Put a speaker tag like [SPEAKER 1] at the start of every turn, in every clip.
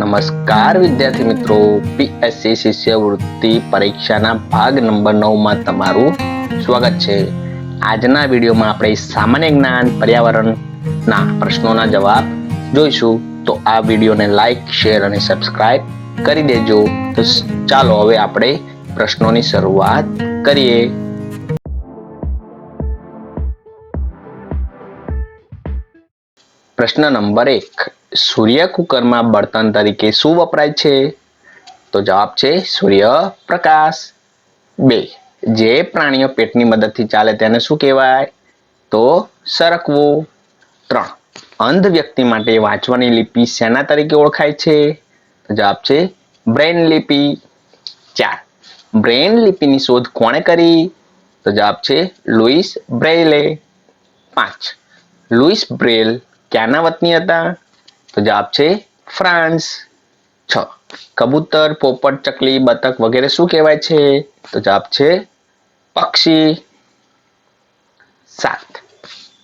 [SPEAKER 1] નમસ્કાર, વિદ્યાર્થી મિત્રો. પીએસસી શિષ્યવૃત્તિ પરીક્ષાના ભાગ નંબર નવમાં તમારું સ્વાગત છે. આજના વિડીયોમાં આપણે સામાન્ય જ્ઞાન, પર્યાવરણના પ્રશ્નોના જવાબ જોઈશું. તો આ વિડીયોને લાઈક, શેર અને સબસ્ક્રાઇબ કરી દેજો. તો ચાલો હવે આપણે પ્રશ્નોની શરૂઆત કરીએ. પ્રશ્ન નંબર એક, સૂર્ય કુકરમાં બળતણ તરીકે શું વપરાય છે? તો જવાબ છે સૂર્ય પ્રકાશ. બે, જે પ્રાણીઓ પેટની મદદથી ચાલે તેને શું કહેવાય? તો સરકવું. ત્રણ, અંધ વ્યક્તિ માટે વાંચવાની લિપિ શેના તરીકે ઓળખાય છે? તો જવાબ છે બ્રેન લિપિ. ચાર બ્રેન લિપિની શોધ કોણે કરી? તો જવાબ છે લુઈસ બ્રેઇલે. પાંચ લુઈસ બ્રેલ ક્યાંના વતની હતા? તો જવાબ છે ફ્રાન્સ. છ. કબૂતર, પોપટ, ચકલી, બતક વગેરે શું કહેવાય છે? તો જવાબ છે પક્ષી. સાત.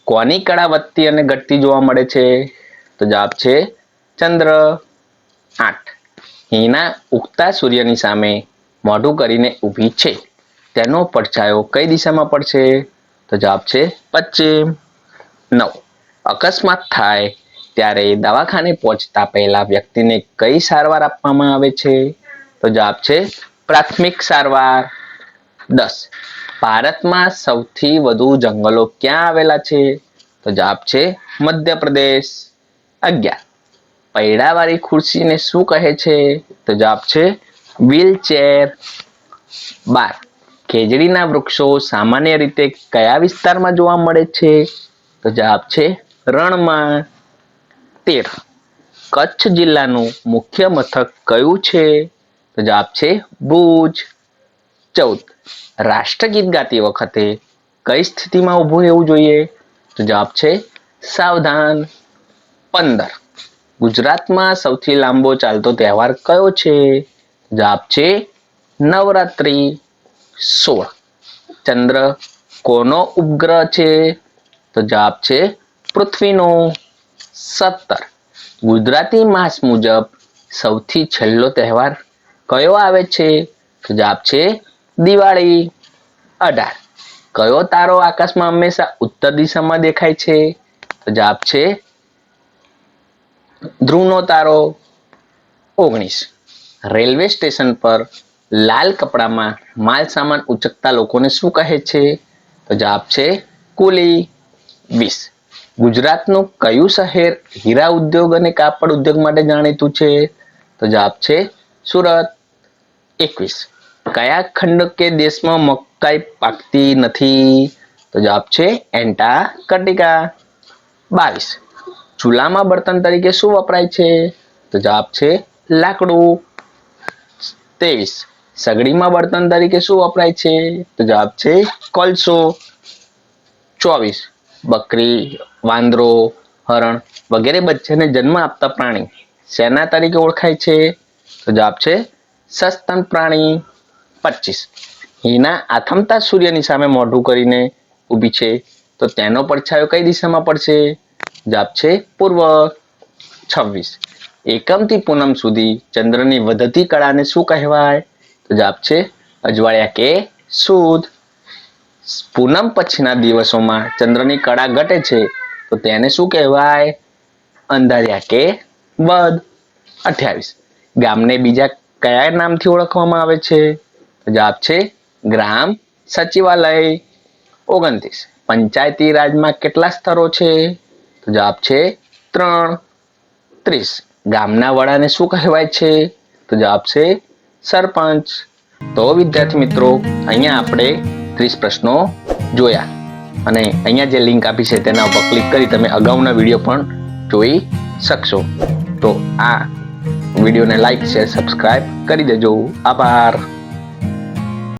[SPEAKER 1] કોની કળા વધતી અને ઘટતી જોવા મળે છે? તો જવાબ છે ચંદ્ર. આઠ. હિના ઉગતા સૂર્યની સામે મોઢું કરીને ઊભી છે. તેનો પડછાયો કઈ દિશામાં પડશે? તો જવાબ છે પશ્ચિમ. નવ. અકસ્માત થાય ત્યારે દવાખાને પહોંચતા પહેલા વ્યક્તિને કઈ સારવાર આપવામાં આવે છે? તો જવાબ છે પ્રાથમિક સારવાર. દસ. ભારતમાં સૌથી વધુ જંગલો ક્યાં આવેલા છે? તો જવાબ છે મધ્યપ્રદેશ. અગિયાર. પૈડાવાળી ખુરશીને શું કહે છે? તો જવાબ છે વ્હીલચેર. બાર. ખેજડીના વૃક્ષો સામાન્ય રીતે કયા વિસ્તારમાં જોવા મળે છે? તો જવાબ છે રણમાં તેર. કચ્છ જિલ્લાનું મુખ્ય મથક કયું છે? તો જવાબ છે ભુજ. ચૌદ. રાષ્ટ્રગીત ગાતી વખતે કઈ સ્થિતિમાં ઊભું રહેવું જોઈએ? તો જવાબ છે સાવધાન. પંદર. ગુજરાતમાં સૌથી લાંબો ચાલતો તહેવાર કયો છે? જવાબ છે નવરાત્રિ. સોળ. ચંદ્ર કોનો ઉપગ્રહ છે? તો જવાબ છે પૃથ્વીનો સત્તર. ગુજરાતી માસ મુજબ સૌથી છેલ્લો તહેવાર કયો આવે છે? તો જવાબ છે દિવાળી અઢાર. કયો તારો આકાશમાં હંમેશા ઉત્તર દિશામાં દેખાય છે? તો જવાબ છે ધ્રુવનો તારો ઓગણીસ. રેલવે સ્ટેશન પર લાલ કપડામાં માલ સામાન ઉચકતા લોકોને શું કહે છે? તો જવાબ છે કુલી વીસ. ગુજરાતનું કયું શહેર હીરા ઉદ્યોગ અને કાપડ ઉદ્યોગ માટે જાણીતું છે? તો જવાબ છે સુરત. એકવીસ. કયા ખંડ કે દેશમાં મકાઈ પાકતી નથી? તો જવાબ છે એન્ટાર્કટિકા. બાવીસ. ચૂલામાં બળતણ તરીકે શું વપરાય છે? તો જવાબ છે લાકડું. ત્રેવીસ. સગડીમાં બળતણ તરીકે શું વપરાય છે? તો જવાબ છે કોલસો. ચોવીસ. બકરી, વાંદરો, હરણ વગેરે બચ્ચાને જન્મ આપતા પ્રાણી. શેના તરીકે ઓળખાય છે? તો જવાબ છે સસ્તન પ્રાણી. પચીસ. હિના આથમતા સૂર્યની સામે મોઢું કરીને ઊભી છે. તો તેનો પડછાયો કઈ દિશામાં પડશે? જવાબ છે પૂર્વ. છવ્વીસ. એકમથી પૂનમ સુધી ચંદ્રની વધતી કળાને શું કહેવાય? તો જવાબ છે અજવાળિયા કે સુદ. પૂનમ પછીના દિવસોમાં ચંદ્રની કળા ઘટે છે, તો તેને શું કહેવાય? અંધારિયા કે બદ અઠ્યાવીસ. ગામને બીજા કયા નામથી ઓળખવામાં આવે છે? જવાબ છે ગ્રામ સચિવાલય. ઓગણત્રીસ. પંચાયતી રાજમાં કેટલા સ્તરો છે? તો જવાબ છે ત્રણ. ત્રીસ. ગામના વડાને શું કહેવાય છે? તો જવાબ છે સરપંચ. તો વિદ્યાર્થી મિત્રો, અહીંયા આપણે ત્રીસ પ્રશ્નો જોયા. અને અહીંયા જે લિંક આપી છે તેના ઉપર ક્લિક કરી તમે અગાઉના વીડિયો પણ જોઈ શકશો. તો આ વિડીયોને લાઈક શેર સબસ્ક્રાઈબ કરી દેજો. આભાર.